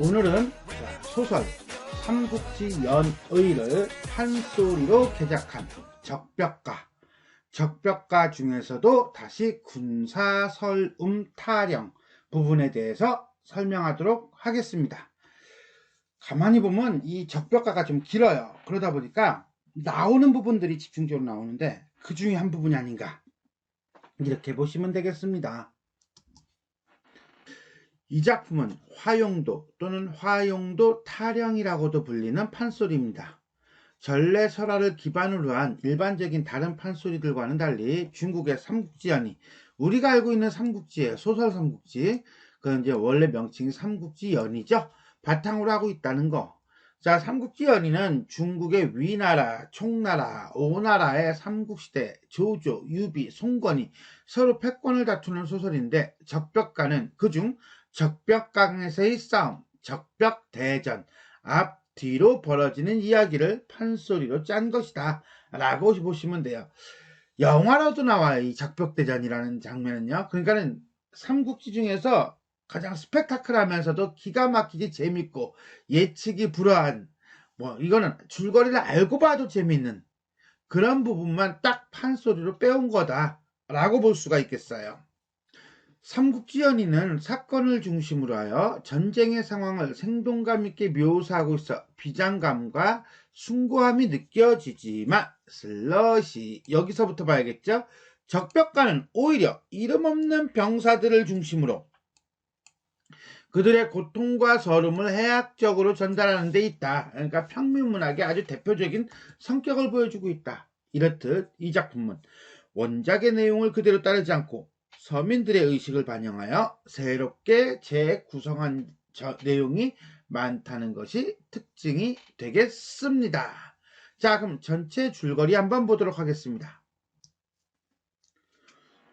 오늘은 자, 소설 삼국지 연의를 판소리로 개작한 적벽가 적벽가 중에서도 다시 군사설움 타령 부분에 대해서 설명하도록 하겠습니다. 가만히 보면 이 적벽가가 좀 길어요. 그러다 보니까 나오는 부분들이 집중적으로 나오는데 그 중에 한 부분이 아닌가 이렇게 보시면 되겠습니다. 이 작품은 화용도 또는 화용도 타령이라고도 불리는 판소리입니다. 전래 설화를 기반으로 한 일반적인 다른 판소리들과는 달리 중국의 삼국지연이 우리가 알고 있는 삼국지의 소설 삼국지 그건 이제 원래 명칭이 삼국지 연이죠. 바탕으로 하고 있다는 거. 자, 삼국지연이는 중국의 위나라, 총나라, 오나라의 삼국시대, 조조, 유비, 송건이 서로 패권을 다투는 소설인데 적벽가는 그중 적벽 강에서의 싸움, 적벽 대전, 앞, 뒤로 벌어지는 이야기를 판소리로 짠 것이다. 라고 보시면 돼요. 영화로도 나와요. 이 적벽대전이라는 장면은요. 그러니까는 삼국지 중에서 가장 스펙타클하면서도 기가 막히게 재밌고 예측이 불허한 뭐 이거는 줄거리를 알고 봐도 재밌는 그런 부분만 딱 판소리로 빼온 거다라고 볼 수가 있겠어요. 삼국지연이는 사건을 중심으로 하여 전쟁의 상황을 생동감 있게 묘사하고 있어 비장감과 숭고함이 느껴지지만 슬러시 여기서부터 봐야겠죠. 적벽가는 오히려 이름 없는 병사들을 중심으로 그들의 고통과 서름을 해학적으로 전달하는 데 있다. 그러니까 평민문학의 아주 대표적인 성격을 보여주고 있다. 이렇듯 이 작품은 원작의 내용을 그대로 따르지 않고 서민들의 의식을 반영하여 새롭게 재구성한 내용이 많다는 것이 특징이 되겠습니다. 자, 그럼 전체 줄거리 한번 보도록 하겠습니다.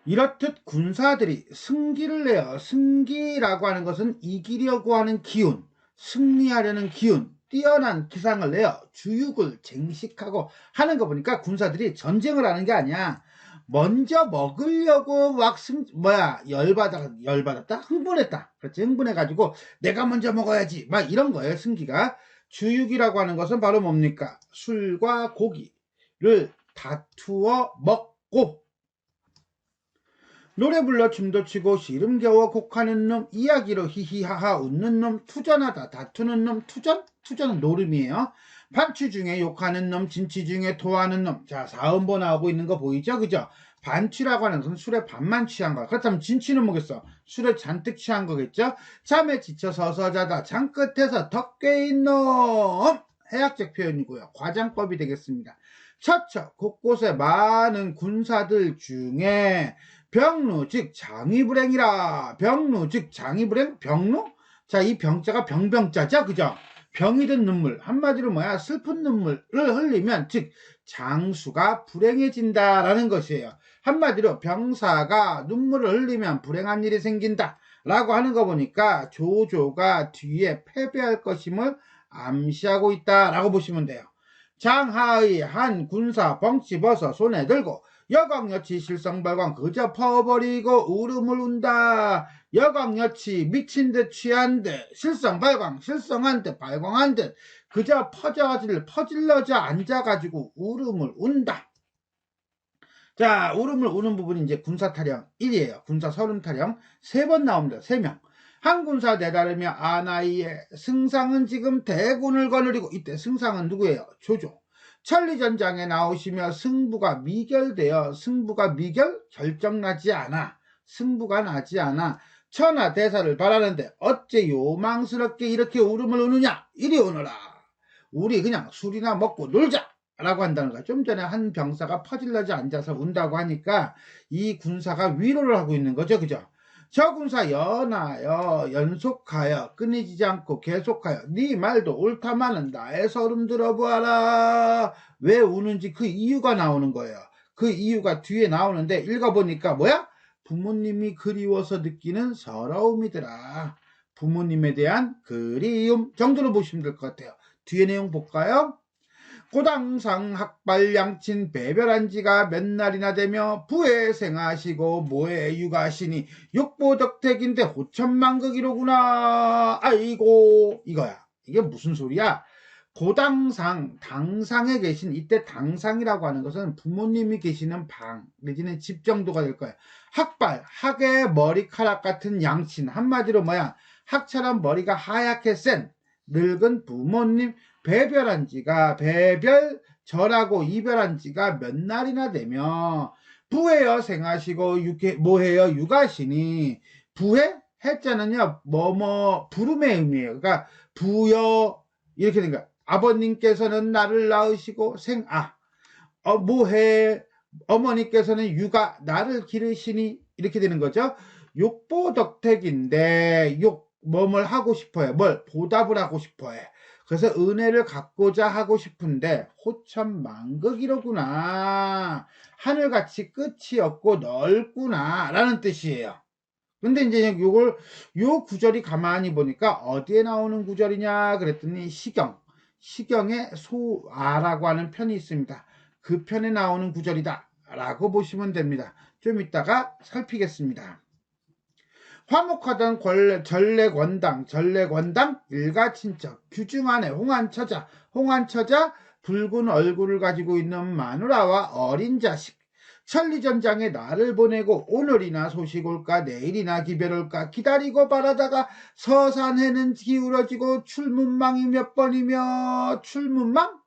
이렇듯 군사들이 승기를 내어 승기라고 하는 것은 이기려고 하는 기운, 승리하려는 기운, 뛰어난 기상을 내어 주육을 쟁식하고 하는 거 보니까 군사들이 전쟁을 하는 게 아니야. 먼저 먹으려고 막 승, 뭐야, 열받아, 열받았다? 흥분했다. 그렇지. 흥분해가지고 내가 먼저 먹어야지. 막 이런 거예요, 승기가. 주육이라고 하는 것은 바로 뭡니까? 술과 고기를 다투어 먹고 노래 불러 춤도 추고 시름 겨워 곡하는 놈 이야기로 히히하하 웃는 놈 투전하다 다투는 놈 투전? 투전은 노름이에요. 반추 중에 욕하는 놈, 진치 중에 토하는 놈. 자, 사음보 나오고 있는 거 보이죠? 그죠? 반취라고 하는 것은 술에 반만 취한 거야. 그렇다면 진취는 뭐겠어? 술에 잔뜩 취한 거겠죠? 잠에 지쳐 서서 자다 장 끝에서 덕괴인 놈! 해학적 표현이고요. 과장법이 되겠습니다. 처처 곳곳에 많은 군사들 중에 병루 즉 장의불행이라 병루 즉 장의불행 병루 자 이 병자가 병병자죠 그죠 병이 든 눈물 한마디로 뭐야 슬픈 눈물을 흘리면 즉 장수가 불행해진다라는 것이에요. 한마디로 병사가 눈물을 흘리면 불행한 일이 생긴다 라고 하는 거 보니까 조조가 뒤에 패배할 것임을 암시하고 있다라고 보시면 돼요. 장하의 한 군사 벗어 손에 들고 여광여치 실성발광 그저 퍼버리고 울음을 운다. 여광여치 미친 듯 취한 듯 실성발광 실성한 듯 발광한 듯 그저 퍼져질 퍼질러져 앉아가지고 울음을 운다. 자, 울음을 우는 부분이 이제 군사타령 1이에요. 군사 서른타령 세번 나옵니다. 세 명. 한 군사 내다르며 아나이의 승상은 지금 대군을 거느리고 이때 승상은 누구예요? 조조. 천리전장에 나오시며 승부가 미결되어 승부가 미결 결정나지 않아 승부가 나지 않아 천하 대사를 바라는데 어째 요망스럽게 이렇게 울음을 우느냐 이리 오너라 우리 그냥 술이나 먹고 놀자 라고 한다는 거야. 좀 전에 한 병사가 퍼질러져 앉아서 운다고 하니까 이 군사가 위로를 하고 있는 거죠. 그죠? 저 군사 연하여 연속하여 끊이지 않고 계속하여 네 말도 옳다마는 나의 서름 들어보아라. 왜 우는지 그 이유가 나오는 거예요. 그 이유가 뒤에 나오는데 읽어보니까 뭐야? 부모님이 그리워서 느끼는 서러움이더라. 부모님에 대한 그리움. 정도로 보시면 될 것 같아요. 뒤에 내용 볼까요 고당상 학발 양친 배별한 지가 몇 날이나 되며 부에 생하시고 모에 육아시니 욕보덕택인데 호천만극이로구나. 아이고 이거야. 이게 무슨 소리야? 고당상 당상에 계신 이때 당상이라고 하는 것은 부모님이 계시는 방 내지는 집 정도가 될 거예요 학발 학의 머리카락 같은 양친 한마디로 뭐야? 학처럼 머리가 하얗게 센 늙은 부모님 배별한 지가 배별 절하고 이별한 지가 몇 날이나 되며 부해여 생하시고 육해, 뭐해요 육하시니 부해? 해자는요 뭐뭐 부름의 의미예요. 그러니까 부여 이렇게 된 거야. 아버님께서는 나를 낳으시고 생아. 어, 뭐해 어머니께서는 육아 나를 기르시니 이렇게 되는 거죠. 욕보덕택인데 욕 뭐뭘 하고 싶어요. 뭘? 보답을 하고 싶어요 그래서 은혜를 갖고자 하고 싶은데 호천 만극이로구나. 하늘같이 끝이 없고 넓구나 라는 뜻이에요. 근데 이제 요걸 요 구절이 가만히 보니까 어디에 나오는 구절이냐 그랬더니 시경 시경에 소아라고 하는 편이 있습니다. 그 편에 나오는 구절이다 라고 보시면 됩니다. 좀 이따가 살피겠습니다. 화목하던 전래권당, 전래권당 일가친척, 규중안에 홍한처자, 홍한처자, 붉은 얼굴을 가지고 있는 마누라와 어린 자식, 천리전장에 나를 보내고 오늘이나 소식 올까 내일이나 기별 올까 기다리고 바라다가 서산해는 기울어지고 출문망이 몇 번이며 출문망?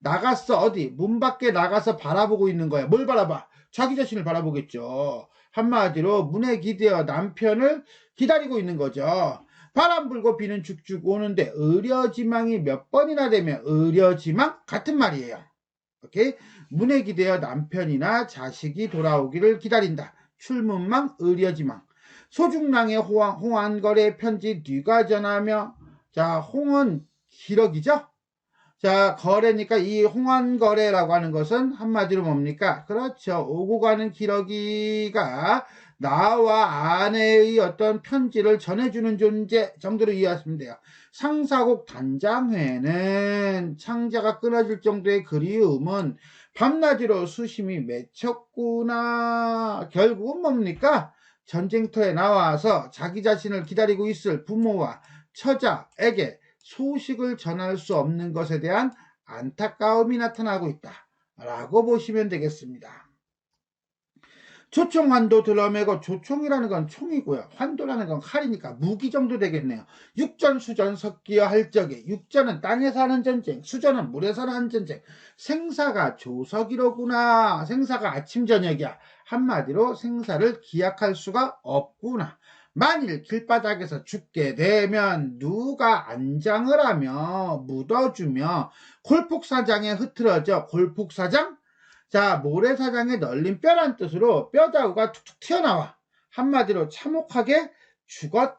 나갔어 어디? 문 밖에 나가서 바라보고 있는 거야. 뭘 바라봐? 자기 자신을 바라보겠죠 한마디로 문에 기대어 남편을 기다리고 있는 거죠. 바람 불고 비는 죽죽 오는데 의려지망이 몇 번이나 되면 의려지망 같은 말이에요. 오케이? 문에 기대어 남편이나 자식이 돌아오기를 기다린다. 출문망 의려지망. 소중랑의 홍한, 홍한거래 편지 뒤가 전하며 자 홍은 기러기죠? 자, 거래니까 이 홍한 거래라고 하는 것은 한마디로 뭡니까? 그렇죠. 오고 가는 기러기가 나와 아내의 어떤 편지를 전해주는 존재 정도로 이해하시면 돼요. 상사곡 단장회는 창자가 끊어질 정도의 그리움은 밤낮으로 수심이 맺혔구나. 결국은 뭡니까? 전쟁터에 나와서 자기 자신을 기다리고 있을 부모와 처자에게 소식을 전할 수 없는 것에 대한 안타까움이 나타나고 있다. 라고 보시면 되겠습니다. 조총 환도 들어매고 조총이라는 건 총이고요. 환도라는 건 칼이니까 무기 정도 되겠네요. 육전 수전 섞여 할 적에 육전은 땅에서 하는 전쟁, 수전은 물에서 하는 전쟁. 생사가 조석이로구나. 생사가 아침 저녁이야. 한마디로 생사를 기약할 수가 없구나. 만일 길바닥에서 죽게 되면 누가 안장을 하며 묻어주며 골폭사장에 흐트러져 골폭사장? 자 모래사장에 널린 뼈란 뜻으로 뼈다구가 툭툭 튀어나와 한마디로 참혹하게 죽었다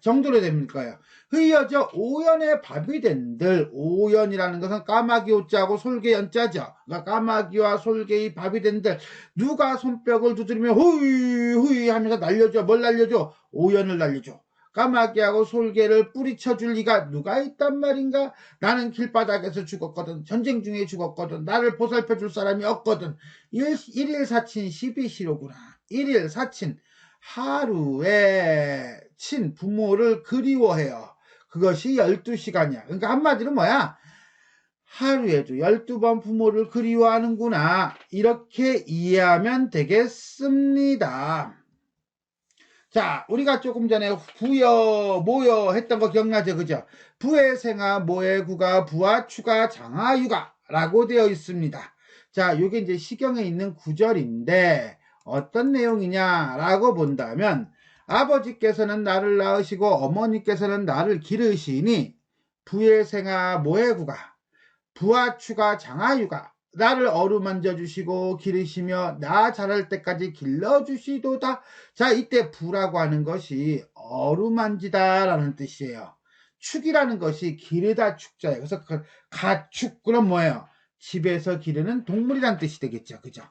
정도로 됩니다. 거예요. 흐이어져 오연의 밥이 된들 오연이라는 것은 까마귀 오자고 솔개 연자죠. 그러니까 까마귀와 솔개의 밥이 된들 누가 손뼉을 두드리며 후이 후이 하면서 날려줘 뭘 날려줘 오연을 날려줘. 까마귀하고 솔개를 뿌리쳐 줄 리가 누가 있단 말인가? 나는 길바닥에서 죽었거든. 전쟁 중에 죽었거든. 나를 보살펴 줄 사람이 없거든. 1, 일 사친 12시로구나. 1일 사친. 하루에 친 부모를 그리워해요. 그것이 12시간이야. 그러니까 한마디로 뭐야? 하루에도 12번 부모를 그리워하는구나. 이렇게 이해하면 되겠습니다. 자, 우리가 조금 전에 부여, 모여 했던 거 기억나죠? 그죠? 부의 생아, 모의 구가, 부와 추가, 장하, 유가 라고 되어 있습니다. 자, 이게 이제 시경에 있는 구절인데 어떤 내용이냐라고 본다면 아버지께서는 나를 낳으시고 어머니께서는 나를 기르시니 부의 생아 모의 구가 부와 추가 장하유가 나를 어루만져 주시고 기르시며 나 자랄 때까지 길러 주시도다. 자 이때 부라고 하는 것이 어루만지다라는 뜻이에요. 축이라는 것이 기르다 축자예요. 그래서 그 가축 그럼 뭐예요? 집에서 기르는 동물이란 뜻이 되겠죠. 그죠?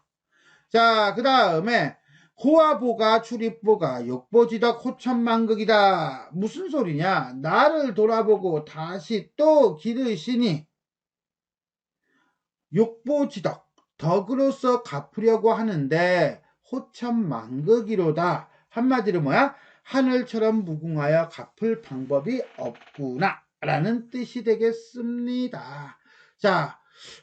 자, 그 다음에 고아보가 출입보가 욕보지덕 호천만극이다. 무슨 소리냐? 나를 돌아보고 다시 또 기르시니 욕보지덕 덕으로서 갚으려고 하는데 호천망극이로다. 한마디로 뭐야? 하늘처럼 무궁하여 갚을 방법이 없구나. 라는 뜻이 되겠습니다. 자,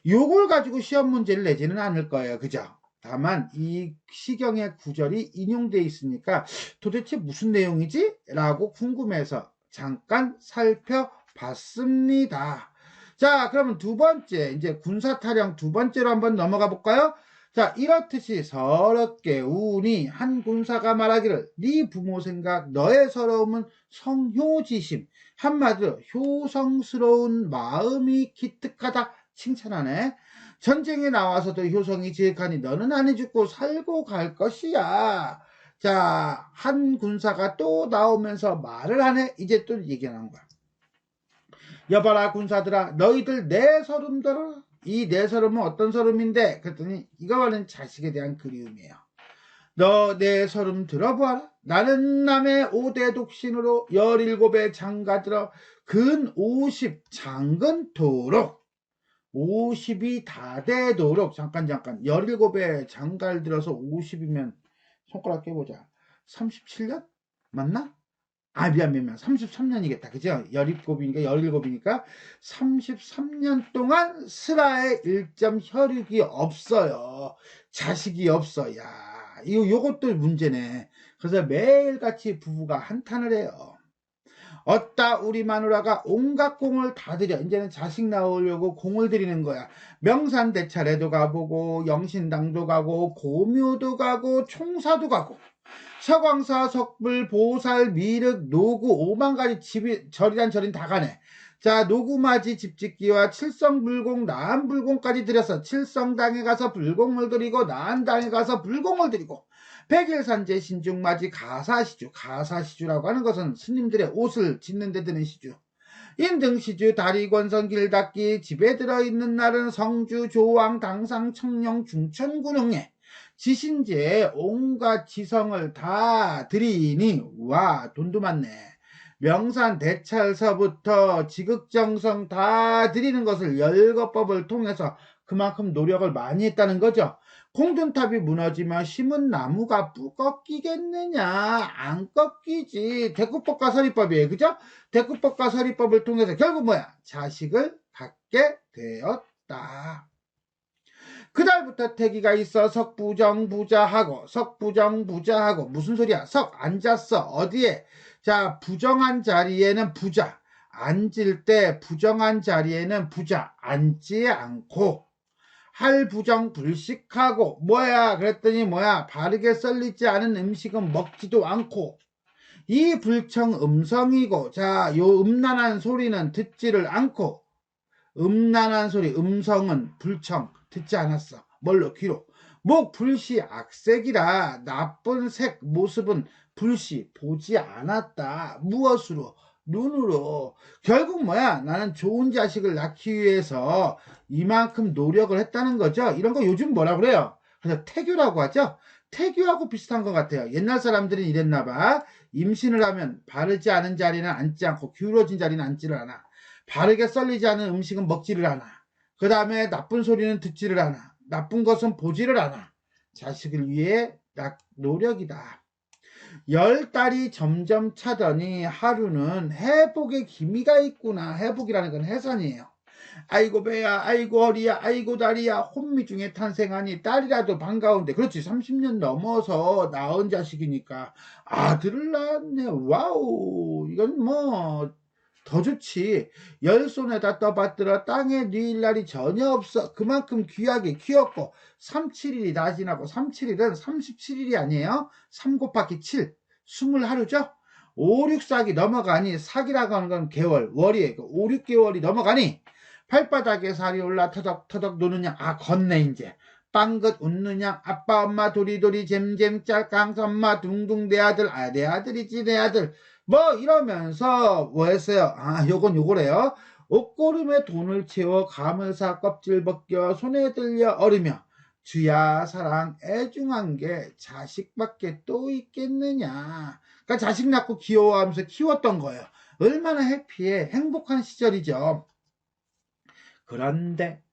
요걸 가지고 시험 문제를 내지는 않을 거예요. 그죠? 다만 이 시경의 구절이 인용되어 있으니까 도대체 무슨 내용이지? 라고 궁금해서 잠깐 살펴봤습니다. 자, 그러면 두 번째, 이제 군사 타령 두 번째로 한번 넘어가 볼까요? 자, 이렇듯이 서럽게 우니 한 군사가 말하기를 네 부모 생각 너의 서러움은 성효지심 한마디로 효성스러운 마음이 기특하다 칭찬하네. 전쟁에 나와서도 효성이 지극하니 너는 안 해죽고 살고 갈 것이야. 자, 한 군사가 또 나오면서 말을 하네. 이제 또 얘기하는 거야. 여봐라 군사들아 너희들 내 서름 들어 이내 서름은 어떤 서름인데 그랬더니 이거 말은 자식에 대한 그리움이에요 너 내 서름 들어보아라 나는 남의 오대 독신으로 열일곱에 장가들어 근 오십 장근 도록 50이 다 되도록 잠깐 잠깐 17에 장가를 들어서 50이면 손가락 깨보자. 37년? 맞나? 아 미안 미안 33년이겠다. 그죠? 17이니까 17이니까 33년 동안 슬라의 일점 혈육이 없어요. 자식이 없어 야. 이거 요것도 문제네. 그래서 매일같이 부부가 한탄을 해요 어따 우리 마누라가 온갖 공을 다 들여. 이제는 자식 나오려고 공을 들이는 거야. 명산대찰에도 가보고 영신당도 가고 고묘도 가고 총사도 가고. 서광사 석불 보살 미륵 노구 오만 가지 집이 절이란 절인 다 가네. 자 노구마지 집짓기와 칠성불공 나한불공까지 들여서 칠성당에 가서 불공을 드리고 나한당에 가서 불공을 드리고 백일산제 신중맞이 가사시주 가사시주라고 하는 것은 스님들의 옷을 짓는 데 드는 시주. 인등시주 다리권성 길닦기 집에 들어있는 날은 성주 조왕 당상 청령 중천군웅에 지신제 온갖 지성을 다 드리니 와 돈도 많네. 명산 대찰서부터 지극정성 다 드리는 것을 열거법을 통해서 그만큼 노력을 많이 했다는 거죠 공든탑이 무너지면 심은 나무가 꺾이겠느냐? 안 꺾이지. 대구법과 서리법이에요. 그죠? 대구법과 서리법을 통해서 결국 뭐야? 자식을 갖게 되었다. 그날부터 태기가 있어 석부정 부자하고 석부정 부자하고 무슨 소리야? 석 앉았어. 어디에? 자, 부정한 자리에는 부자. 앉을 때 부정한 자리에는 부자. 앉지 않고 할부정 불식하고 뭐야 그랬더니 뭐야 바르게 썰리지 않은 음식은 먹지도 않고 이 불청 음성이고 자 요 음란한 소리는 듣지를 않고 음란한 소리 음성은 불청 듣지 않았어. 뭘로? 귀로. 목 불시 악색이라 나쁜 색 모습은 불시 보지 않았다. 무엇으로 눈으로. 결국 뭐야? 나는 좋은 자식을 낳기 위해서 이만큼 노력을 했다는 거죠. 이런 거 요즘 뭐라 그래요? 그래서 태교라고 하죠. 태교하고 비슷한 것 같아요. 옛날 사람들은 이랬나 봐. 임신을 하면 바르지 않은 자리는 앉지 않고 기울어진 자리는 앉지를 않아. 바르게 썰리지 않은 음식은 먹지를 않아. 그 다음에 나쁜 소리는 듣지를 않아. 나쁜 것은 보지를 않아. 자식을 위해 노력이다 열 달이 점점 차더니 하루는 회복의 기미가 있구나. 회복이라는 건 해산이에요. 아이고 배야, 아이고 허리야, 아이고 다리야, 혼미 중에 탄생하니 딸이라도 반가운데. 그렇지, 30년 넘어서 낳은 자식이니까 아들을 낳았네. 와우, 이건 뭐, 더 좋지. 열 손에다 떠받들어 땅에 뉘일 날이 전혀 없어. 그만큼 귀하게 키웠고, 37일이 다 지나고, 37일은 37일이 아니에요. 3 곱하기 7. 20하루죠? 5, 6, 4기 넘어가니 사기라고 하는 건 개월, 월이에요. 5, 6개월이 넘어가니 발바닥에 살이 올라 터덕터덕 노느냐? 아, 걷네, 이제. 빵긋 웃느냐? 아빠, 엄마, 도리도리, 잼잼, 짤깡, 엄마, 둥둥, 내 아들, 아, 내 아들이지, 내 아들. 뭐, 이러면서, 뭐 했어요? 아, 요건 요거래요. 옷고름에 돈을 채워 감을 사 껍질 벗겨 손에 들려 얼으며 주야 사랑 애중한 게 자식밖에 또 있겠느냐. 그러니까 자식 낳고 귀여워하면서 키웠던 거예요. 얼마나 해피해 행복한 시절이죠. 그런데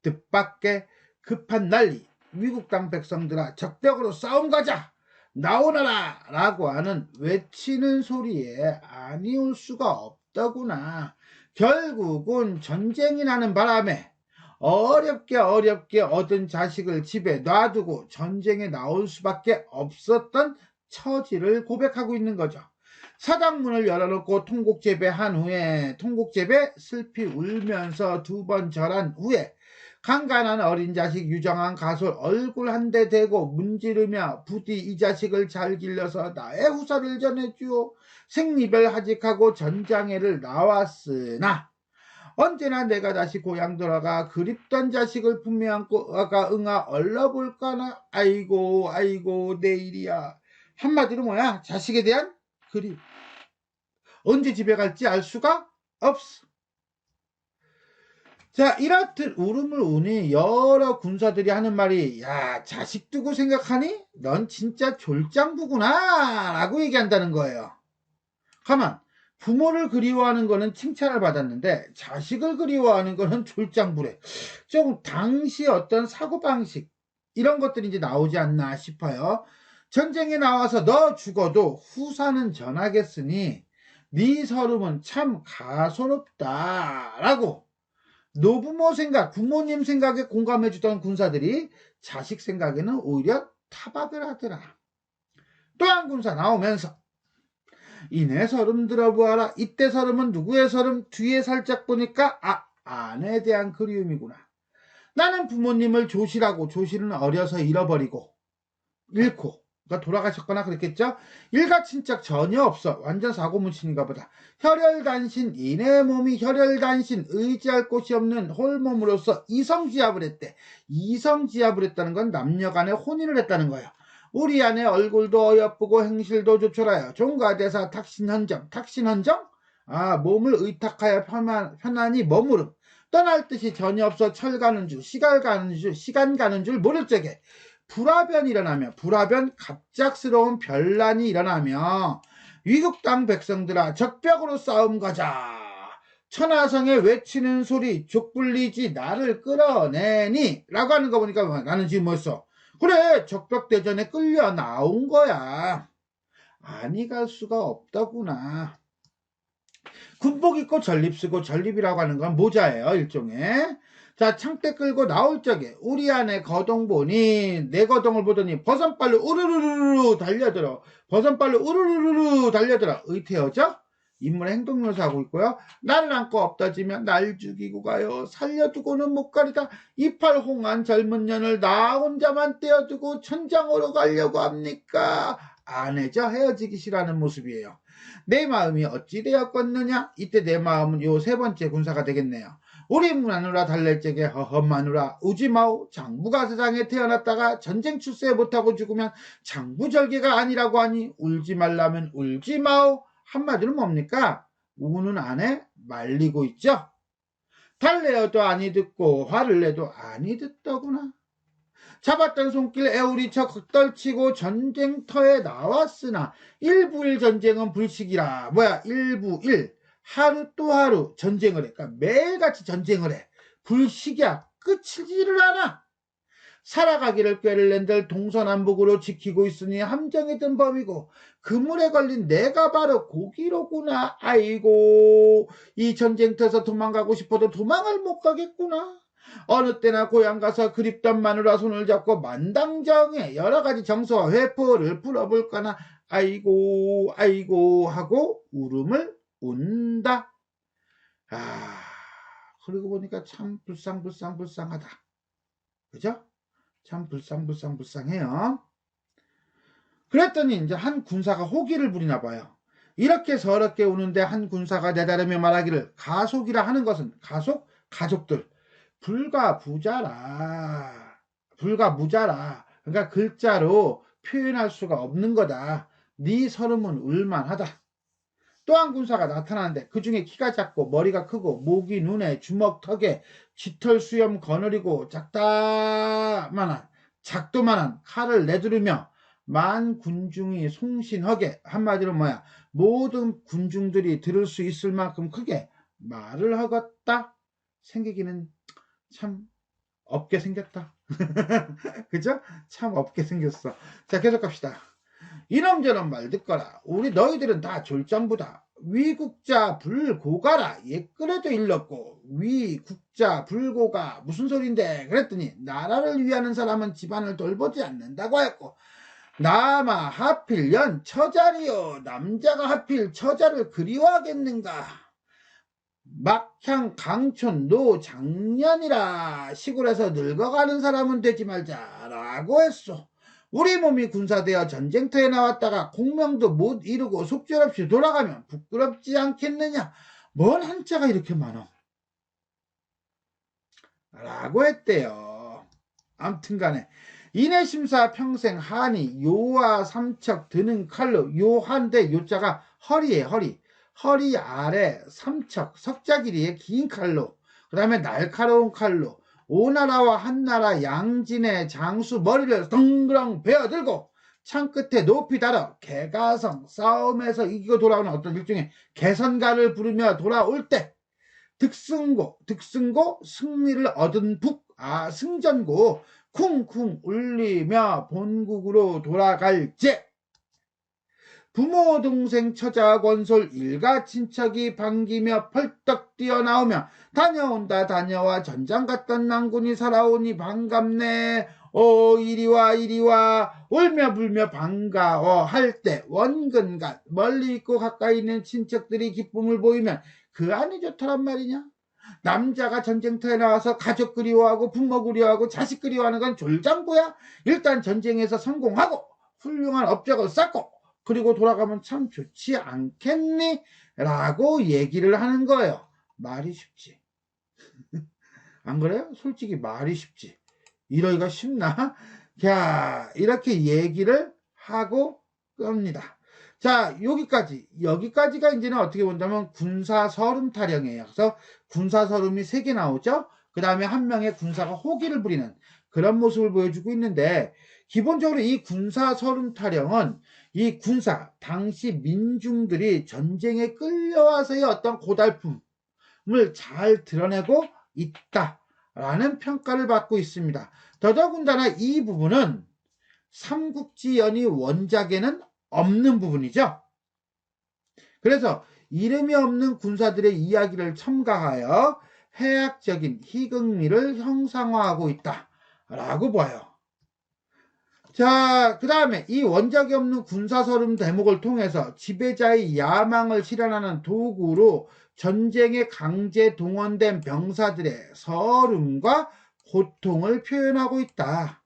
뜻밖의 급한 난리 미국 땅 백성들아 적벽으로 싸움 가자 나오너라 라고 하는 외치는 소리에 아니올 수가 없더구나 결국은 전쟁이 나는 바람에 어렵게 어렵게 얻은 자식을 집에 놔두고 전쟁에 나올 수밖에 없었던 처지를 고백하고 있는 거죠. 사당문을 열어놓고 통곡 재배한 후에 통곡 재배 슬피 울면서 두 번 절한 후에 간간한 어린 자식 유정한 가솔 얼굴 한 대 대고 문지르며 부디 이 자식을 잘 길러서 나의 후사를 전해주오. 생리별 하직하고 전장에를 나왔으나 언제나 내가 다시 고향 돌아가 그립던 자식을 품에 안고 아가 응아 얼러볼까나. 아이고 아이고 내일이야. 한마디로 뭐야? 자식에 대한 그립. 언제 집에 갈지 알 수가 없어 자 이렇듯 울음을 우니 여러 군사들이 하는 말이 야 자식 두고 생각하니 넌 진짜 졸장부구나 라고 얘기한다는 거예요 가만 부모를 그리워하는 거는 칭찬을 받았는데 자식을 그리워하는 거는 졸장부래. 좀 당시 어떤 사고방식 이런 것들이 이제 나오지 않나 싶어요. 전쟁에 나와서 너 죽어도 후사는 전하겠으니 네 서름은 참 가소롭다라고 노부모 생각, 부모님 생각에 공감해 주던 군사들이 자식 생각에는 오히려 타박을 하더라. 또한 군사 나오면서 이내 서름 들어보아라. 이때 서름은 누구의 서름? 뒤에 살짝 보니까 아 아내에 대한 그리움이구나. 나는 부모님을 조실하고 조실은 어려서 잃어버리고 잃고 그러니까 돌아가셨거나 그랬겠죠? 일가친척 전혀 없어. 완전 사고문신인가 보다. 혈혈단신, 이내 몸이 혈혈단신, 의지할 곳이 없는 홀몸으로서 이성지압을 했대. 이성지압을 했다는 건 남녀 간에 혼인을 했다는 거예요. 우리 안에 얼굴도 어여쁘고 행실도 조촐하여 종가대사 탁신헌정 탁신헌정 아 몸을 의탁하여 편안, 편안히 머무름 떠날 뜻이 전혀 없어 철 가는 줄 시간 가는 줄 시간 가는 줄 모를 적에 불화변이 일어나며 불화변 갑작스러운 별난이 일어나며 위국 땅 백성들아 적벽으로 싸움 가자 천하성에 외치는 소리 족불리지 나를 끌어내니 라고 하는 거 보니까 나는 지금 뭐였어 그래 적벽대전에 끌려 나온 거야. 아니 갈 수가 없더구나. 군복 입고 전립 쓰고 전립이라고 하는 건 모자예요 일종의. 자 창대 끌고 나올 적에 우리 안에 거동 보니 내 거동을 보더니 버선발로 우르르르르 달려들어 버선발로 우르르르르 달려들어 의태어죠? 인물의 행동 묘사하고 있고요. 나를 안고 엎어지면 날 죽이고 가요. 살려두고는 못 가리다. 이팔 홍한 젊은 년을 나 혼자만 떼어두고 천장으로 가려고 합니까? 아내죠. 헤어지기 싫어하는 모습이에요. 내 마음이 어찌 되었겠느냐? 이때 내 마음은 요 세 번째 군사가 되겠네요. 우리 마누라 달랠 적에 허허 마누라 우지마오 장부가 세상에 태어났다가 전쟁 출세 못하고 죽으면 장부절개가 아니라고 하니 울지 말라면 울지마오 한마디로 뭡니까? 우는 안에 말리고 있죠? 달래어도 아니 듣고 화를 내도 아니 듣더구나. 잡았던 손길 애우리쳐 걷떨치고 전쟁터에 나왔으나 일부일 전쟁은 불식이라. 뭐야 일부일 하루 또 하루 전쟁을 해. 그러니까 매일같이 전쟁을 해. 불식이야. 끝이지를 않아. 살아가기를 꾀를 낸들 동서남북으로 지키고 있으니 함정이 든 범이고 그물에 걸린 내가 바로 고기로구나. 아이고 이 전쟁터에서 도망가고 싶어도 도망을 못 가겠구나. 어느 때나 고향 가서 그립던 마누라 손을 잡고 만당정에 여러 가지 정서와 회포를 풀어볼까나 아이고 아이고 하고 울음을 운다. 아 그러고 보니까 참 불쌍 불쌍 불쌍하다. 그죠? 참 불쌍 불쌍 불쌍해요. 그랬더니 이제 한 군사가 호기를 부리나 봐요. 이렇게 서럽게 우는데 한 군사가 내다르며 말하기를 가속이라 하는 것은 가속 가족들 불가 부자라 불가 무자라 그러니까 글자로 표현할 수가 없는 거다. 네 서름은 울만하다. 또한 군사가 나타나는데 그 중에 키가 작고 머리가 크고 목이 눈에 주먹 턱에 쥐털 수염 거느리고 작다만한 작도만한 칼을 내두르며 만 군중이 송신하게 한마디로 뭐야 모든 군중들이 들을 수 있을 만큼 크게 말을 하겠다 생기기는 참 없게 생겼다. 그죠? 참 없게 생겼어. 자, 계속 갑시다. 이놈저놈 말 듣거라. 우리 너희들은 다 졸장부다. 위국자 불고가라. 옛글에도 일렀고 위국자 불고가 무슨 소린데? 그랬더니 나라를 위하는 사람은 집안을 돌보지 않는다고 했고 나마 하필 연 처자리요. 남자가 하필 처자를 그리워하겠는가? 막향 강촌 노 장년이라 시골에서 늙어가는 사람은 되지 말자라고 했소. 우리 몸이 군사되어 전쟁터에 나왔다가 공명도 못 이루고 속절없이 돌아가면 부끄럽지 않겠느냐? 뭔 한자가 이렇게 많어? 라고 했대요. 암튼간에 인해심사 평생 한이 요와 삼척 드는 칼로 요한데 요자가 허리에 허리 허리 아래 삼척 석자 길이의 긴 칼로 그 다음에 날카로운 칼로 오나라와 한나라 양진의 장수 머리를 덩그렁 베어들고 창끝에 높이 달아 개가성 싸움에서 이기고 돌아오는 어떤 일종의 개선가를 부르며 돌아올 때 득승고 득승고 승리를 얻은 북 아 승전고 쿵쿵 울리며 본국으로 돌아갈 제 부모 동생 처자 권솔 일가 친척이 반기며 펄떡 뛰어나오며 다녀온다 다녀와 전장 갔던 낭군이 살아오니 반갑네. 오 이리와 이리와. 울며 불며 반가워 할 때 원근간 멀리 있고 가까이 있는 친척들이 기쁨을 보이면 그 안이 좋더란 말이냐? 남자가 전쟁터에 나와서 가족 그리워하고 부모 그리워하고 자식 그리워하는 건 졸장부야. 일단 전쟁에서 성공하고 훌륭한 업적을 쌓고 그리고 돌아가면 참 좋지 않겠니? 라고 얘기를 하는 거예요. 말이 쉽지. 안 그래요? 솔직히 말이 쉽지. 이러기가 쉽나? 자, 이렇게 얘기를 하고 끕니다. 자, 여기까지. 여기까지가 이제는 어떻게 본다면 군사 서름 타령이에요. 그래서 군사 서름이 세 개 나오죠? 그 다음에 한 명의 군사가 호기를 부리는 그런 모습을 보여주고 있는데, 기본적으로 이 군사 서름 타령은 이 군사, 당시 민중들이 전쟁에 끌려와서의 어떤 고달픔을 잘 드러내고 있다라는 평가를 받고 있습니다. 더더군다나 이 부분은 삼국지연의 원작에는 없는 부분이죠. 그래서 이름이 없는 군사들의 이야기를 첨가하여 해학적인 희극미를 형상화하고 있다라고 봐요. 자, 그 다음에 이 원작이 없는 군사서름 대목을 통해서 지배자의 야망을 실현하는 도구로 전쟁에 강제 동원된 병사들의 서름과 고통을 표현하고 있다.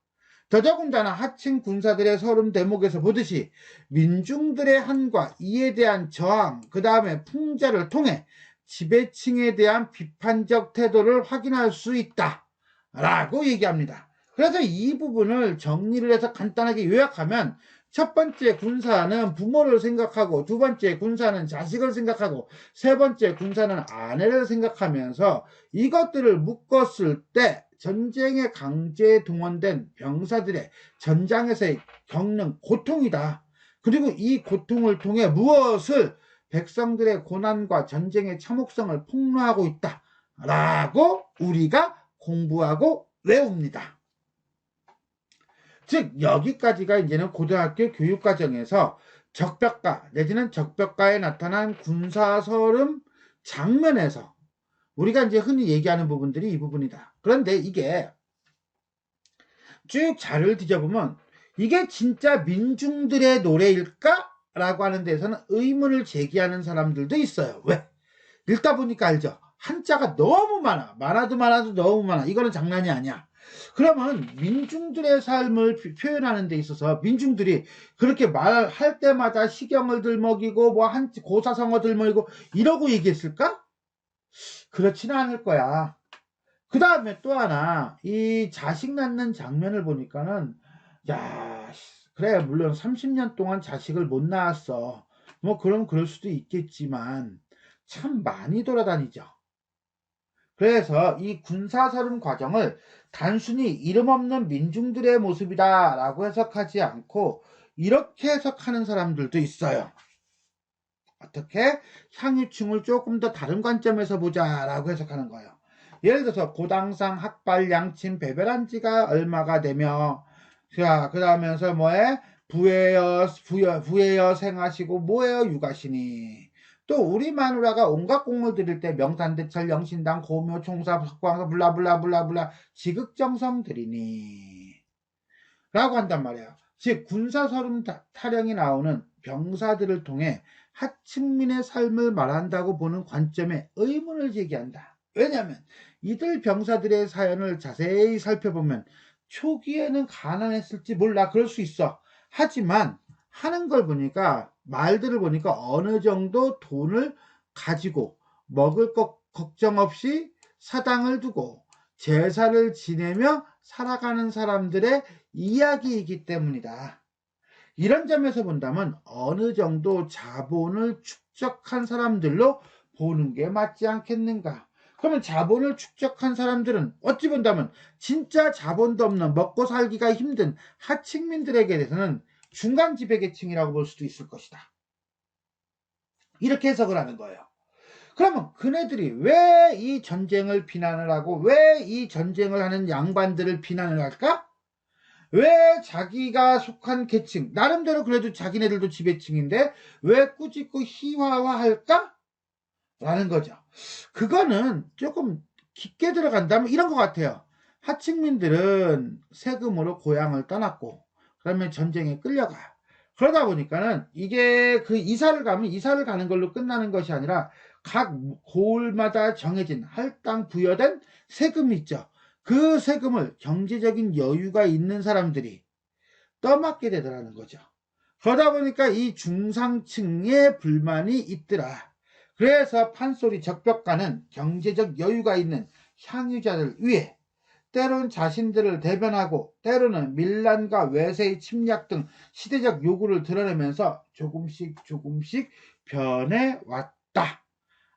더더군다나 하층 군사들의 서름 대목에서 보듯이 민중들의 한과 이에 대한 저항, 그 다음에 풍자를 통해 지배층에 대한 비판적 태도를 확인할 수 있다. 라고 얘기합니다. 그래서 이 부분을 정리를 해서 간단하게 요약하면 첫 번째 군사는 부모를 생각하고 두 번째 군사는 자식을 생각하고 세 번째 군사는 아내를 생각하면서 이것들을 묶었을 때 전쟁에 강제 동원된 병사들의 전장에서 겪는 고통이다. 그리고 이 고통을 통해 무엇을 백성들의 고난과 전쟁의 참혹성을 폭로하고 있다. 라고 우리가 공부하고 외웁니다. 즉 여기까지가 이제는 고등학교 교육 과정에서 적벽가 내지는 적벽가에 나타난 군사서름 장면에서 우리가 이제 흔히 얘기하는 부분들이 이 부분이다. 그런데 이게 쭉 자료를 뒤져보면 이게 진짜 민중들의 노래일까? 라고 하는 데서는 의문을 제기하는 사람들도 있어요. 왜? 읽다 보니까 알죠. 한자가 너무 많아. 많아도 많아도 너무 많아. 이거는 장난이 아니야. 그러면 민중들의 삶을 표현하는 데 있어서 민중들이 그렇게 말할 때마다 시경을 들먹이고 뭐 한 고사성어 들먹이고 이러고 얘기했을까? 그렇지는 않을 거야. 그 다음에 또 하나 이 자식 낳는 장면을 보니까는 야 그래 물론 30년 동안 자식을 못 낳았어. 뭐 그럼 그럴 수도 있겠지만 참 많이 돌아다니죠. 그래서 이 군사서름 과정을 단순히 이름 없는 민중들의 모습이다 라고 해석하지 않고 이렇게 해석하는 사람들도 있어요. 어떻게? 향유층을 조금 더 다른 관점에서 보자 라고 해석하는 거예요. 예를 들어서 고당상 학발 양친 배별한 지가 얼마가 되며 자 그러면서 뭐에 부예여 부여 부예여 생하시고 뭐예요 육아시니 또 우리 마누라가 온갖 공을 들일 때 명산대철 영신당 고묘 총사 석광사 블라블라블라블라 지극정성 드리니 라고 한단 말이에요 즉 타- 타령이 나오는 병사들을 통해 하층민의 삶을 말한다고 보는 관점에 의문을 제기한다. 왜냐하면 이들 병사들의 사연을 자세히 살펴보면 초기에는 가난했을지 몰라 그럴 수 있어. 하지만 하는 걸 보니까 말들을 보니까 어느 정도 돈을 가지고 먹을 것 걱정 없이 사당을 두고 제사를 지내며 살아가는 사람들의 이야기이기 때문이다. 이런 점에서 본다면 어느 정도 자본을 축적한 사람들로 보는 게 맞지 않겠는가? 그러면 자본을 축적한 사람들은 어찌 본다면 진짜 자본도 없는 먹고 살기가 힘든 하층민들에게 대해서는 중간 지배계층이라고 볼 수도 있을 것이다. 이렇게 해석을 하는 거예요. 그러면 그네들이 왜 이 전쟁을 비난을 하고 왜 이 전쟁을 하는 양반들을 비난을 할까? 왜 자기가 속한 계층, 나름대로 그래도 자기네들도 지배층인데 왜 꾸짖고 희화화할까? 라는 거죠. 그거는 조금 깊게 들어간다면 이런 것 같아요. 하층민들은 세금으로 고향을 떠났고 그러면 전쟁에 끌려가. 그러다 보니까는 이게 그 이사를 가면 이사를 가는 걸로 끝나는 것이 아니라 각 고을마다 정해진 할당 부여된 세금이 있죠. 그 세금을 경제적인 여유가 있는 사람들이 떠맡게 되더라는 거죠. 그러다 보니까 이 중상층의 불만이 있더라. 그래서 판소리 적벽가는 경제적 여유가 있는 향유자를 위해 때론 자신들을 대변하고 때로는 밀란과 외세의 침략 등 시대적 요구를 드러내면서 조금씩 조금씩 변해왔다.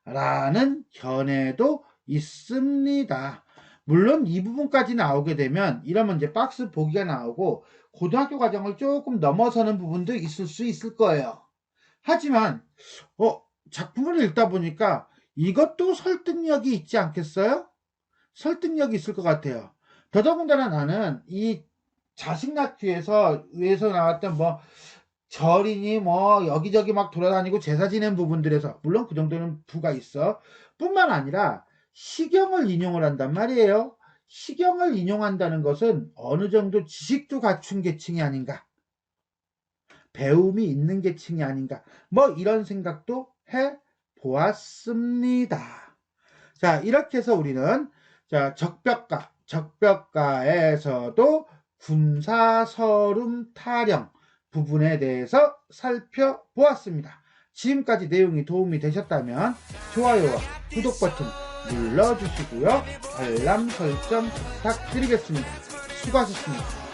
라는 견해도 있습니다. 물론 이 부분까지 나오게 되면 이러면 이제 박스 보기가 나오고 고등학교 과정을 조금 넘어서는 부분도 있을 수 있을 거예요. 하지만 어, 작품을 읽다 보니까 이것도 설득력이 있지 않겠어요? 설득력이 있을 것 같아요. 더더군다나 나는 이 자식 낳기에서 위에서 나왔던 뭐 절이니 뭐 여기저기 막 돌아다니고 제사 지낸 부분들에서 물론 그 정도는 부가 있어. 뿐만 아니라 시경을 인용을 한단 말이에요. 시경을 인용한다는 것은 어느 정도 지식도 갖춘 계층이 아닌가. 배움이 있는 계층이 아닌가. 뭐 이런 생각도 해 보았습니다. 자, 이렇게 해서 우리는 자, 적벽가, 적벽가에서도 군사서름 타령 부분에 대해서 살펴보았습니다. 지금까지 내용이 도움이 되셨다면 좋아요와 구독 버튼 눌러주시고요. 알람 설정 부탁드리겠습니다. 수고하셨습니다.